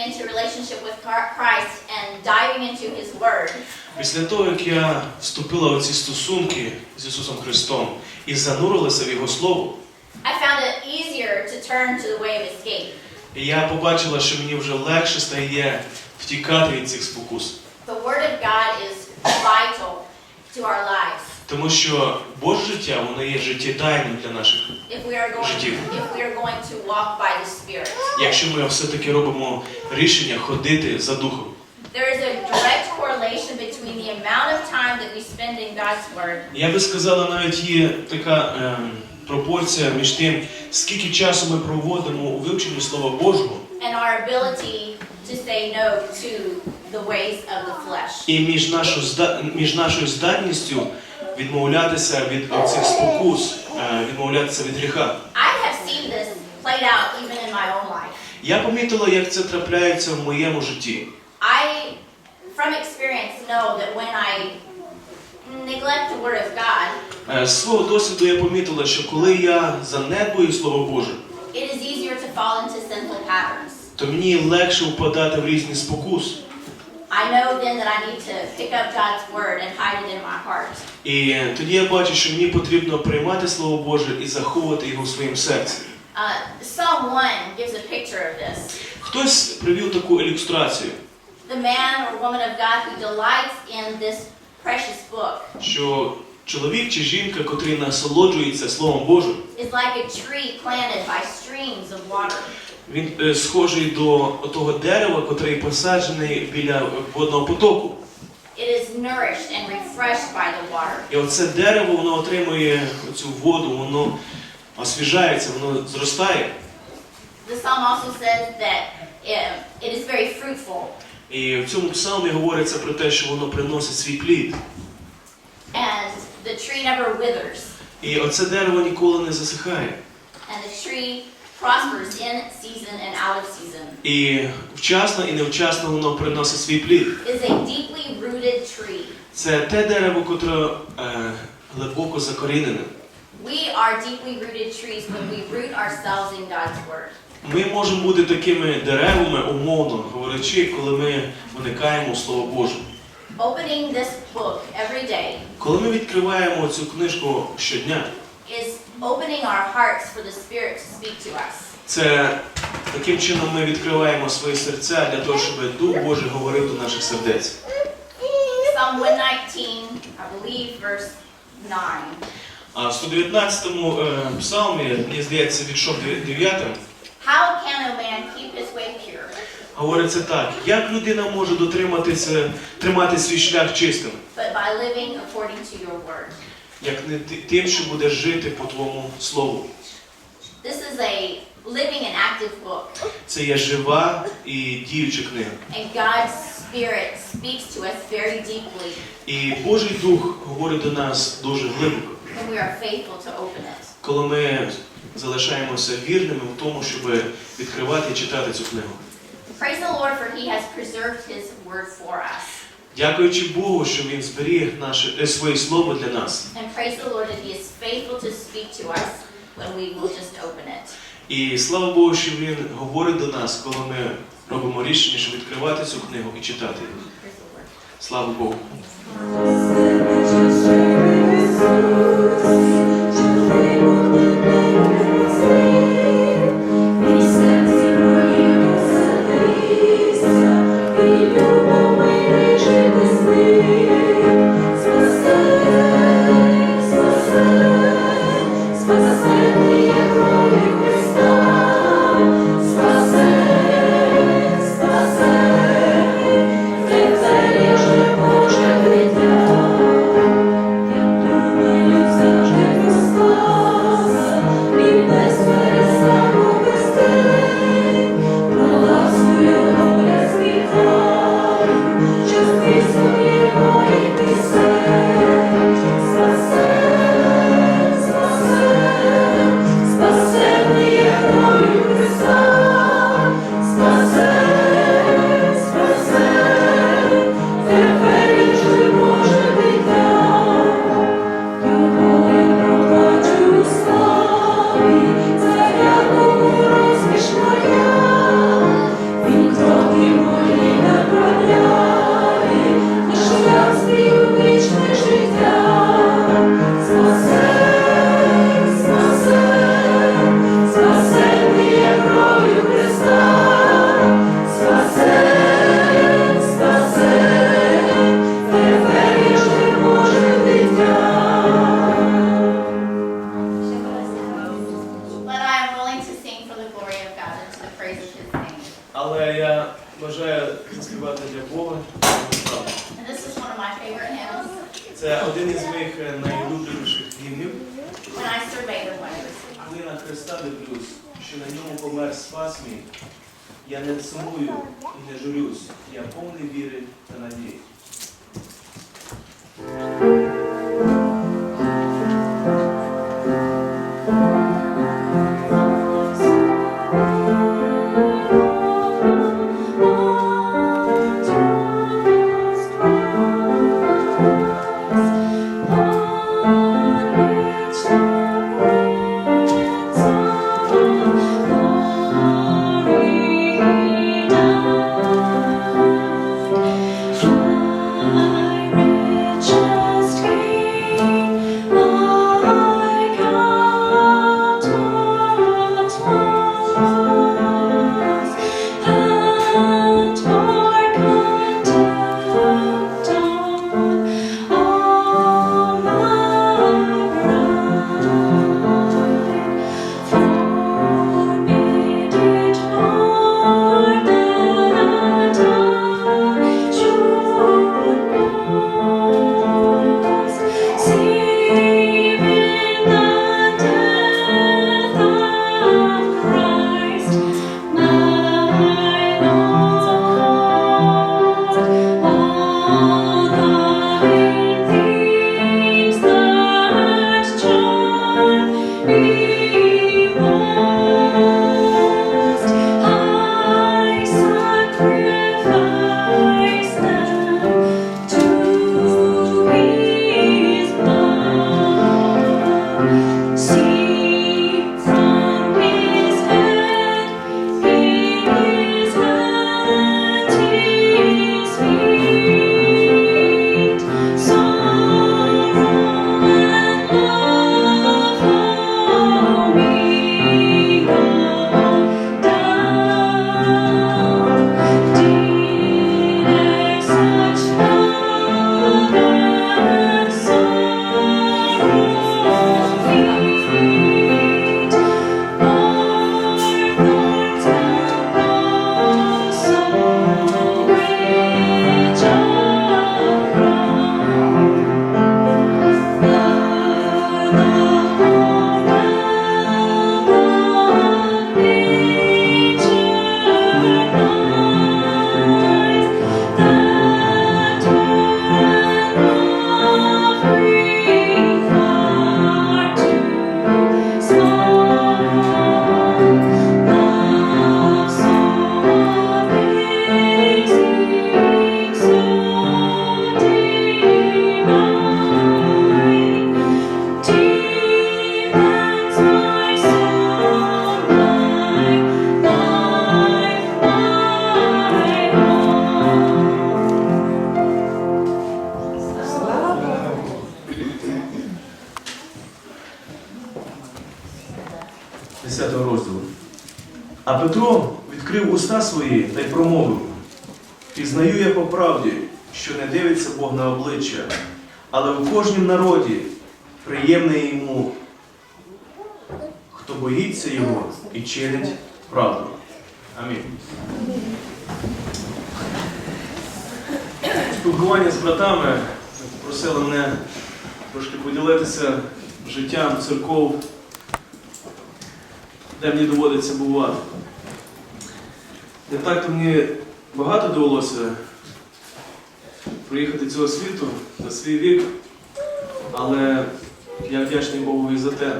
entering into relationship with Christ and diving into His Word, Після того, як я вступила в ці стосунки з Ісусом Христом і занурилася в Його Слово, I found it easier to turn to the way of escape. і я побачила, що мені вже легше стає втікати від цих спокус. The Word of God is vital to our lives. Тому що Боже життя, воно є життєдайним для наших. Життів. Якщо ми все-таки робимо рішення ходити за Духом. Я би сказала, навіть є така ем, пропорція між тим, скільки часу ми проводимо у вивченні Слова Божого, and our ability to say no to the ways of the flesh. і між, нашу, між нашою здатністю відмовлятися від цих спокус, е, відмовлятися від гріха. Я помітила, як це трапляється в моєму житті. I, from experience, know that when I neglect the Word of God, Е, З свого досвіду я помітила, що коли я занедбую Слово Боже, it is easier to fall into sinful patterns. то мені легше впадати в різні спокуси. I know then that I need to pick up God's Word and hide it in my heart. І тоді я бачу, що мені потрібно приймати Слово Боже і заховувати його в своєму серці. Uh, Psalm 1 gives a picture of this. Хтось привів таку ілюстрацію, The man or woman of God who delights in this precious book що чоловік чи жінка, котрий насолоджується Словом Божим, is like a tree planted by streams of water. Він е, схожий до того дерева, котрий посаджений біля водного потоку. It is nourished and refreshed by the water. І оце дерево воно отримує цю воду, воно освіжається, воно зростає. The psalm also says that it is very fruitful І в цьому псалмі говориться про те, що воно приносить свій плід. and the tree never withers І оце дерево ніколи не засихає. and the tree prospers in season and out of season. І вчасно і невчасно воно приносить свій плід. Is a deeply rooted tree. Це те дерево, котре е, глибоко закорінене. We are deeply rooted trees when we root ourselves in God's Word. Ми можемо бути такими деревами, умовно говорячи, коли ми виникаємо у Слово Боже. Opening this book every day Коли ми відкриваємо цю книжку щодня, is opening our hearts for the Spirit to speak to us. це таким чином ми відкриваємо свої серця для того, щоб Дух Божий говорив до наших сердець. Psalm 119, I believe, verse 9. А в 119-му е, псалмі, мені здається, віршом 9, How can a man keep his way pure? говориться так: як людина може дотриматися, тримати свій шлях чистим, But by living according to your word. Як не тим, що буде жити по твоєму слову. This is a living and active book, Це є жива і діюча книга. and God's Spirit speaks to us very deeply І Божий Дух говорить до нас дуже глибоко, when we are faithful to open it. коли ми залишаємося вірними в тому, щоб відкривати і читати цю книгу. Praise the Lord, for He has preserved His word for us. Дякуючи Богу, що Він зберіг наше своє слово для нас. And praise the Lord that He is faithful to speak to us when we will just open it. І слава Богу, що Він говорить до нас, коли ми робимо рішення, щоб відкривати цю книгу і читати її. Слава Богу. Я повний віри та надії. А Петро відкрив уста свої та й промовив: Пізнаю я по правді, що не дивиться Бог на обличчя, але в кожнім народі приємне йому, хто боїться його і чинить правду. Амінь. Спілкування з братами просили мене трошки поділитися життям церков де мені доводиться бувати. Не так то мені багато довелося проїхати цього світу за свій вік, але я вдячний Богу і за те,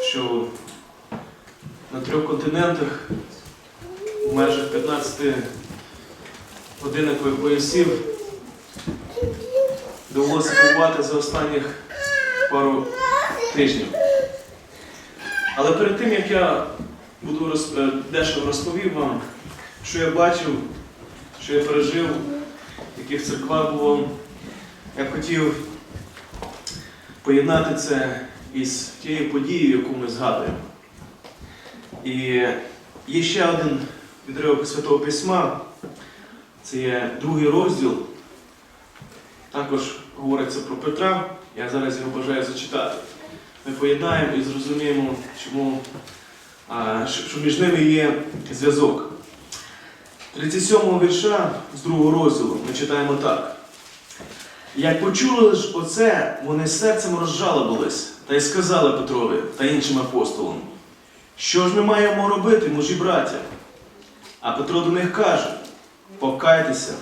що на трьох континентах в межах 15 годинникових поясів довелося побувати за останніх пару тижнів. Але перед тим, як я буду роз... е, дещо розповів вам, що я бачив, що я пережив, в яких церквах було, я б хотів поєднати це із тією подією, яку ми згадуємо. І є ще один відривок Святого Письма, це є другий розділ. Також говориться про Петра. Я зараз його бажаю зачитати ми поєднаємо і зрозуміємо, чому, що між ними є зв'язок. 37 вірша з другого розділу ми читаємо так. Як почули ж оце, вони серцем розжалобились та й сказали Петрові та іншим апостолам, що ж ми маємо робити, мужі браття? А Петро до них каже: покайтеся,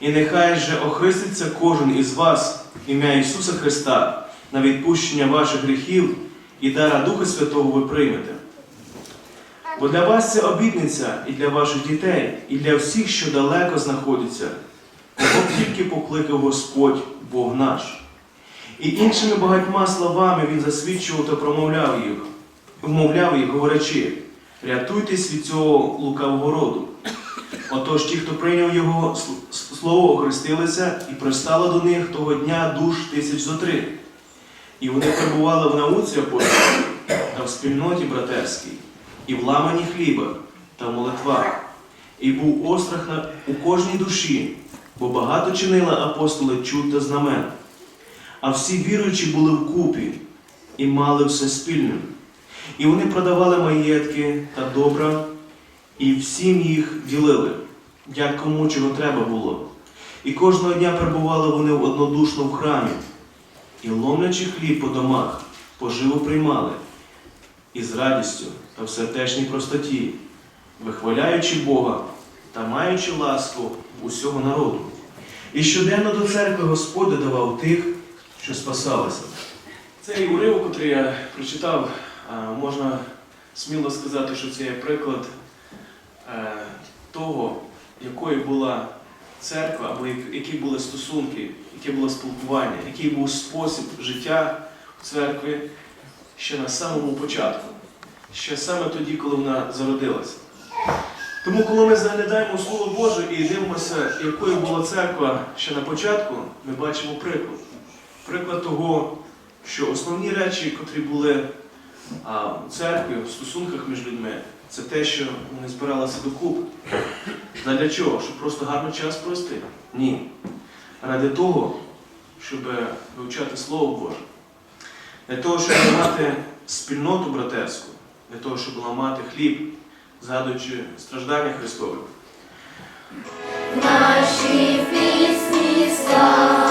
і нехай же охреститься кожен із вас ім'я Ісуса Христа на відпущення ваших гріхів і дара Духа Святого ви приймете. Бо для вас це обітниця і для ваших дітей, і для всіх, що далеко знаходяться, кого тільки покликав Господь Бог наш. І іншими багатьма словами він засвідчував та промовляв їх, вмовляв їх, говорячи, рятуйтесь від цього лукавого роду. Отож ті, хто прийняв його слово, охрестилися, і пристало до них того дня душ тисяч зо три. І вони перебували в науці апостолів та в спільноті братерській, і в ламані хліба та молитвах. І був острах на, у кожній душі, бо багато чинили апостоли чуд та знамен. А всі віруючі були вкупі і мали все спільним. І вони продавали маєтки та добра, і всім їх ділили, як кому чого треба було. І кожного дня перебували вони однодушно в храмі, і ломлячи хліб по домах, поживу приймали, і з радістю та в сердечній простоті, вихваляючи Бога та маючи ласку усього народу. І щоденно до церкви Господь додавав тих, що спасалися. Цей уривок, який я прочитав, можна сміло сказати, що це є приклад е, того, якою була церква, або які були стосунки, яке було спілкування, який був спосіб життя в церкві ще на самому початку, ще саме тоді, коли вона зародилася. Тому, коли ми заглядаємо Слово Боже і дивимося, якою була церква ще на початку, ми бачимо приклад. Приклад того, що основні речі, котрі були у церкві, в стосунках між людьми, це те, що вони збиралися докупи. Для чого? Щоб просто гарно час провести? Ні. Ради того, щоб вивчати Слово Боже. Для того, щоб мати спільноту братерську, для того, щоб ламати хліб, згадуючи страждання Христове. Наші пісні слава.